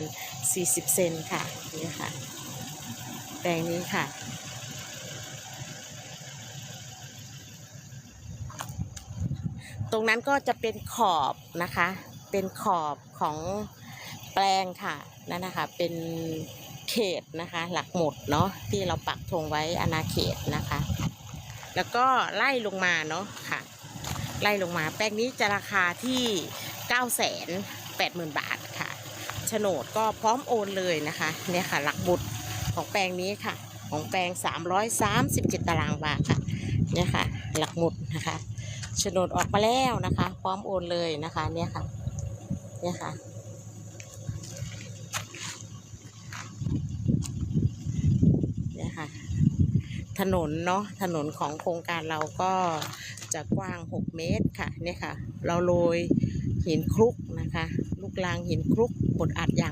ณ 40 เซนค่ะนี่ค่ะ แปลงนี้ค่ะ ตรงนั้นก็จะเป็นขอบนะคะ เป็นขอบของแปลงค่ะนั่นนะคะเป็นเขตนะคะ หลักหมุดเนาะที่เราปักธงไว้อาณาเขตนะคะ แล้วก็ไล่ลงมาเนาะค่ะ ไล่ลงมาแปลงนี้จะราคาที่ 9 8 0 0 0 0 บาทค่ะ โฉนดก็พร้อมโอนเลยนะคะ เนี่ยค่ะ หลักบุตรของแปลงนี้ค่ะ ของแปลง 337 ตารางวาค่ะ เนี่ยค่ะ หลักหมุดนะคะโฉนดออกมาแล้วนะคะ พร้อมโอนเลยนะคะ เนี่ยค่ะ เนี่ยค่ะเนี่ยค่ะ ถนนเนาะ ถนนของโครงการเราก็จะกว้าง 6 เมตรค่ะ เนี่ยค่ะ เราโรยหินคลุกนะคะ ลูกลางหินคลุกบดอัดอย่าง